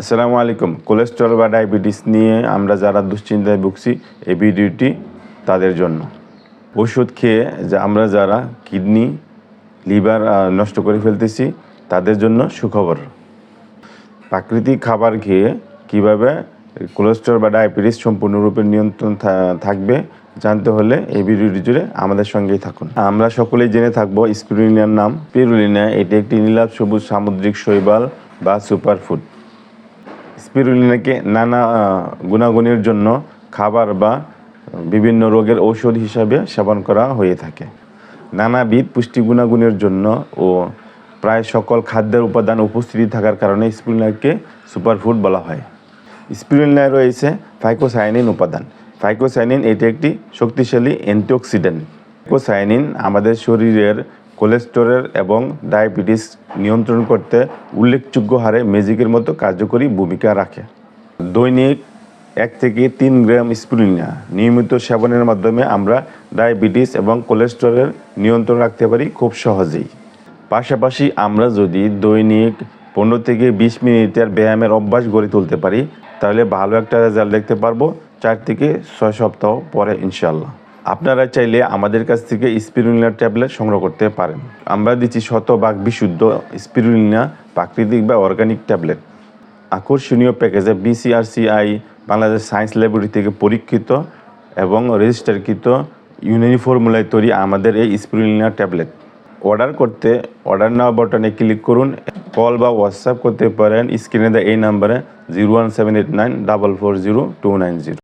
আসসালামু আলাইকুম। কোলেস্ট্রল বা ডায়াবেটিস নিয়ে আমরা যারা দুশ্চিন্তায় ভুগছি, এই ভিডিওটি তাদের জন্য। ওষুধ খেয়ে যে আমরা যারা কিডনি, লিভার নষ্ট করে ফেলতেছি, তাদের জন্য সুখবর। প্রাকৃতিক খাবার খেয়ে কীভাবে কোলেস্ট্রল বা ডায়াবেটিস সম্পূর্ণরূপে নিয়ন্ত্রণ থাকবে, জানতে হলে এই ভিডিওটি জুড়ে আমাদের সঙ্গেই থাকুন। আমরা সকলেই জেনে থাকব স্পিরুলিনার নাম। স্পিরুলিনা, এটি একটি নীলাভ সবুজ সামুদ্রিক শৈবাল বা সুপারফুড। স্পিরুলিনাকে নানা গুণাগুণের জন্য খাবার বা বিভিন্ন রোগের ঔষধ হিসাবে সেবন করা হয়ে থাকে। নানাবিধ পুষ্টি গুণাগুণের জন্য ও প্রায় সকল খাদ্যের উপাদান উপস্থিতি থাকার কারণে স্পিরুলিনাকে সুপারফুড বলা হয়। স্পিরুলিনায় রয়েছে ফাইকোসায়ানিন উপাদান। ফাইকোসায়ানিন এটি একটি শক্তিশালী অ্যান্টিঅক্সিডেন্ট ফাইকোসায়ানিন আমাদের শরীরের কোলেস্টেরল এবং ডায়াবেটিস নিয়ন্ত্রণ করতে উল্লেখযোগ্য হারে ম্যাজিকের মতো কার্যকরী ভূমিকা রাখে। দৈনিক এক থেকে তিন গ্রাম স্পিরুলিনা নিয়মিত সেবনের মাধ্যমে আমরা ডায়াবেটিস এবং কোলেস্টেরলের নিয়ন্ত্রণ রাখতে পারি খুব সহজেই। পাশাপাশি আমরা যদি দৈনিক পনেরো থেকে বিশ মিনিটের ব্যায়ামের অভ্যাস গড়ে তুলতে পারি, তাহলে ভালো একটা রেজাল্ট দেখতে পারব চার থেকে ছয় সপ্তাহ পরে ইনশাল্লাহ আপনারা চাইলে আমাদের কাছ থেকে স্পিরুলিনা ট্যাবলেট সংগ্রহ করতে পারেন। আমরা দিচ্ছি শতভাগ বিশুদ্ধ স্পিরুলিনা প্রাকৃতিক বা অর্গানিক ট্যাবলেট। আকর্ষণীয় প্যাকেজে বিসিআরসিআই বাংলাদেশ সায়েন্স ল্যাবরেটরি থেকে পরীক্ষিত এবং রেজিস্টারকৃত ইউনানি ফর্মুলায় তৈরি আমাদের এই স্পিরুলিনা ট্যাবলেট। অর্ডার করতে, অর্ডার নেওয়া বাটনে ক্লিক করুন। কল বা হোয়াটসঅ্যাপ করতে পারেন। স্ক্রিনে দেওয়া এই নাম্বারে zero one seven eight nine double four zero two nine zero.